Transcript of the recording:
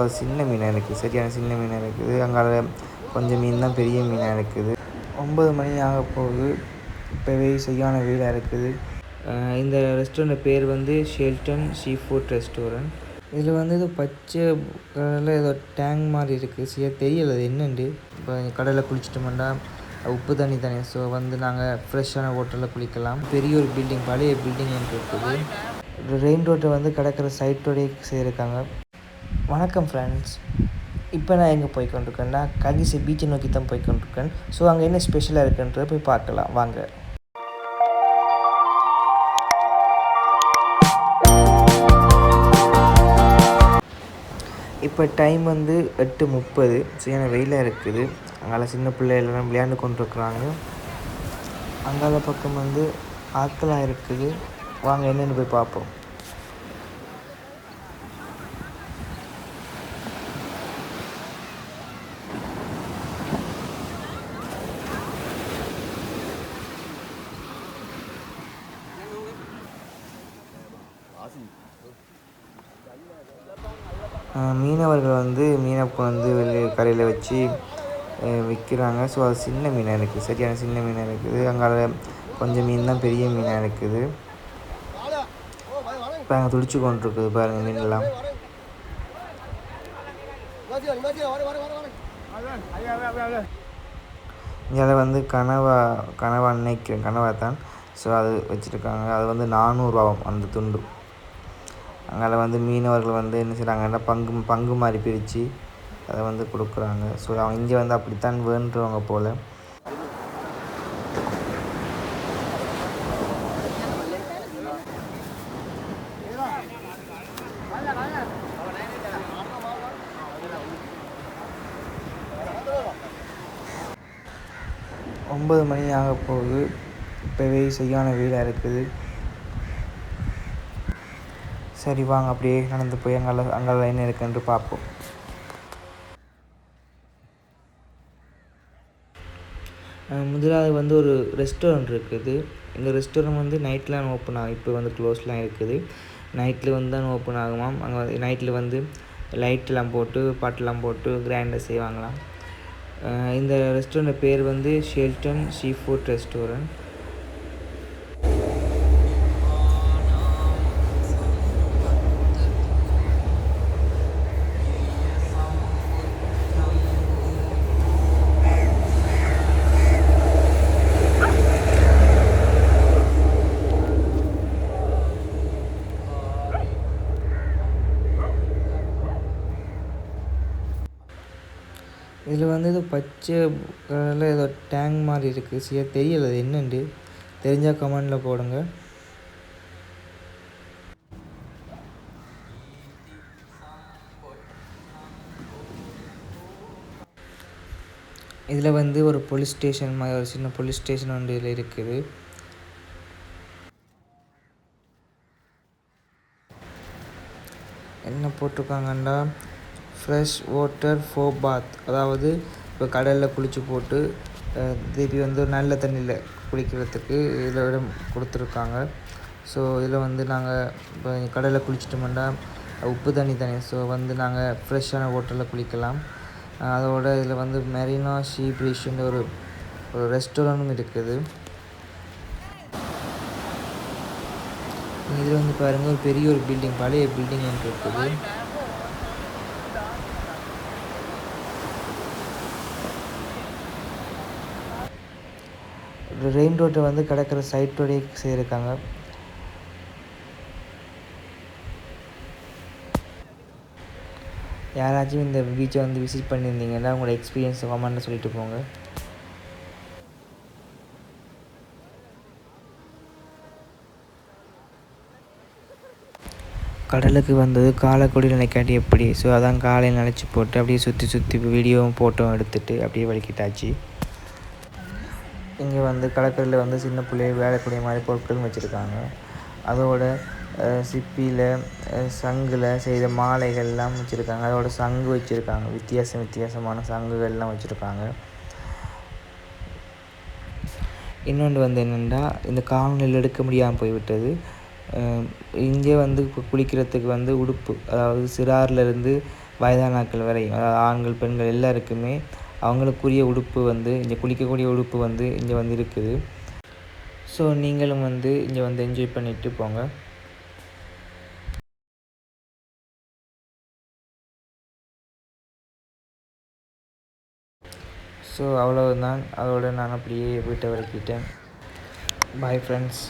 அது சின்ன மீனாக இருக்குது. சரியான சின்ன மீனாக இருக்குது. அங்கால கொஞ்சம் மீன் தான் பெரிய மீனாக இருக்குது. ஒம்பது மணி ஆக போகுது. இப்போவே சரியான வெயிலாக இருக்குது. இந்த ரெஸ்டாரண்ட் பேர் வந்து ஷெல்டன் சீ ஃபுட் ரெஸ்டாரண்ட் இதில் வந்து ஏதோ பச்சை கலரில் ஏதோ டேங்க் மாதிரி இருக்குது. சரியா தெரியல அது என்னண்டு. இப்போ கடலில் குளிச்சிட்டோம்னா உப்பு தண்ணி தானே ஸோ வந்து நாங்கள் ஃப்ரெஷ்ஷான ஹோட்டலில் குளிக்கலாம். பெரிய ஒரு பில்டிங் பழைய பில்டிங் ஒன்று இருக்குது. ரெயின் ரோட்டை வந்து கடற்கரை சைட்டோடய செய்திருக்காங்க வணக்கம் ஃப்ரெண்ட்ஸ் இப்போ நான் எங்கே போய் கொண்டிருக்கேன்னா ககிசி பீச்சை நோக்கி தான் போய் கொண்டிருக்கேன். ஸோ அங்கே என்ன ஸ்பெஷலாக இருக்குன்றத போய் பார்க்கலாம். வாங்க. இப்போ டைம் வந்து எட்டு முப்பது. சரியான வெயிலாக இருக்குது. அங்கால சின்ன பிள்ளைகள்லாம் விளையாண்டு கொண்டிருக்குறாங்க. அங்கால பக்கம் வந்து ஆக்களாக இருக்குது. வாங்க என்னென்னு போய் பார்ப்போம். மீனவர்கள் வந்து மீனை வந்து வெளியே கரையில் வச்சு விற்கிறாங்க ஸோ அது சின்ன மீனாக இருக்குது சரியான சின்ன மீனாக இருக்குது. அங்கே கொஞ்சம் மீன் தான் பெரிய மீனாக இருக்குது. இப்போ அங்கே துடிச்சு கொண்டு இருக்குது பாருங்கள் மீன்லாம் அதை வந்து கனவா கனவா நினைக்கிறேன் கனவா தான் ஸோ அது வச்சுருக்காங்க. அது வந்து நானூறுரூவாவும் அந்த துண்டு. அங்கே வந்து மீனவர்கள் வந்து என்ன செய்கிறாங்கன்னா பங்கு பங்கு மாதிரி பிரித்து அதை வந்து கொடுக்குறாங்க. ஸோ அவங்க இங்கே வந்து அப்படித்தான் வேண்டுறவங்க போல். ஒம்பது மணி ஆக போகுது இப்போவே சரியான வெயிலாக இருக்குது. சரி வாங்க அப்படியே நடந்து போய் அங்கே அங்கே என்ன இருக்குன்னு பார்ப்போம். முதலாவது வந்து ஒரு ரெஸ்டாரண்ட் இருக்குது. இந்த ரெஸ்டாரண்ட் வந்து நைட்லாம் ஓப்பன் ஆகும். இப்போ வந்து க்ளோஸ்லாம் இருக்குது. நைட்டில் வந்து தான் ஓப்பன் ஆகுமாம் அங்கே நைட்டில் வந்து லைட்டெல்லாம் போட்டு பாட்டெல்லாம் போட்டு கிராண்டாக செய்வாங்களாம். இந்த ரெஸ்டாரண்ட் பேர் வந்து ஷெல்டன் சீ ஃபுட் ரெஸ்டாரண்ட் இதில் வந்து ஏதோ பச்சை கலரில் ஏதோ டேங்க் மாதிரி இருக்குது. சரியா தெரியல அது என்னண்டு. தெரிஞ்சால் கமெண்டில் போடுங்க. இதில் வந்து ஒரு போலீஸ் ஸ்டேஷன் மாதிரி ஒரு சின்ன போலீஸ் ஸ்டேஷன் ஒன்று இதில் இருக்குது. என்ன போட்டிருக்காங்கண்டா? ஃப்ரெஷ் வாட்டர் ஃபோ பாத் அதாவது இப்போ கடலில் குளித்து போட்டு திருப்பி வந்து ஒரு நல்ல தண்ணியில் குளிக்கிறதுக்கு இதில் இடம் கொடுத்துருக்காங்க. ஸோ இதில் வந்து நாங்கள் இப்போ கடலில் குளிச்சிட்டோம்னா உப்பு தண்ணி தானே ஸோ வந்து நாங்கள் ஃப்ரெஷ்ஷான வாட்டரில் குளிக்கலாம். அதோட இதில் வந்து மெரினா ஷீ ப்ரீஷ்ன்ற ஒரு ஒரு ரெஸ்டாரண்ட்டும் இருக்குது. இதில் வந்து பாருங்கள் ஒரு பெரிய ஒரு பில்டிங் பழைய பில்டிங் ஒன்று இருக்குது. ரெயின் ரோட்டை வந்து கடற்கரை ரோடே செய்திருக்காங்க யாராச்சும் இந்த பீச்சை வந்து விசிட் பண்ணியிருந்தீங்கன்னா உங்களோட எக்ஸ்பீரியன்ஸ் கமெண்ட்டில் சொல்லிட்டு போங்க. கடலுக்கு வந்தது காலக்கொடி நினைக்காட்டி எப்படி? ஸோ அதான் காலையில் நினச்சி போட்டு அப்படியே சுற்றி சுற்றி வீடியோவும் ஃபோட்டோவும் எடுத்துகிட்டு அப்படியே வலிக்கிட்டாச்சு இங்கே வந்து கடற்கரையில் வந்து சின்ன பிள்ளைய விளையாடக்கூடிய மாதிரி பொருட்களும் வச்சுருக்காங்க. அதோட சிப்பியில் சங்கில் செய்த மாலைகள்லாம் வச்சுருக்காங்க. அதோட சங்கு வச்சுருக்காங்க. வித்தியாசம் வித்தியாசமான சங்குகள்லாம் வச்சுருக்காங்க. இன்னொன்று வந்து என்னென்னா இந்த காலநிலையில் எடுக்க முடியாமல் போய்விட்டது. இங்கே வந்து இப்போ குளிக்கிறதுக்கு வந்து உடுப்பு அதாவது சிறார்லேருந்து வயதானாக்கள் வரை அதாவது ஆண்கள் பெண்கள் எல்லாருக்குமே அவங்களுக்குரிய உடுப்பு வந்து இங்கே குளிக்கக்கூடிய உடுப்பு வந்து இங்கே வந்து இருக்குது ஸோ நீங்களும் வந்து இங்கே வந்து என்ஜாய் பண்ணிட்டு போங்க. ஸோ அவ்வளவுதான். அதோட நான் அப்படியே வீட்டை வரைக்கிட்டேன் பாய் ஃப்ரெண்ட்ஸ்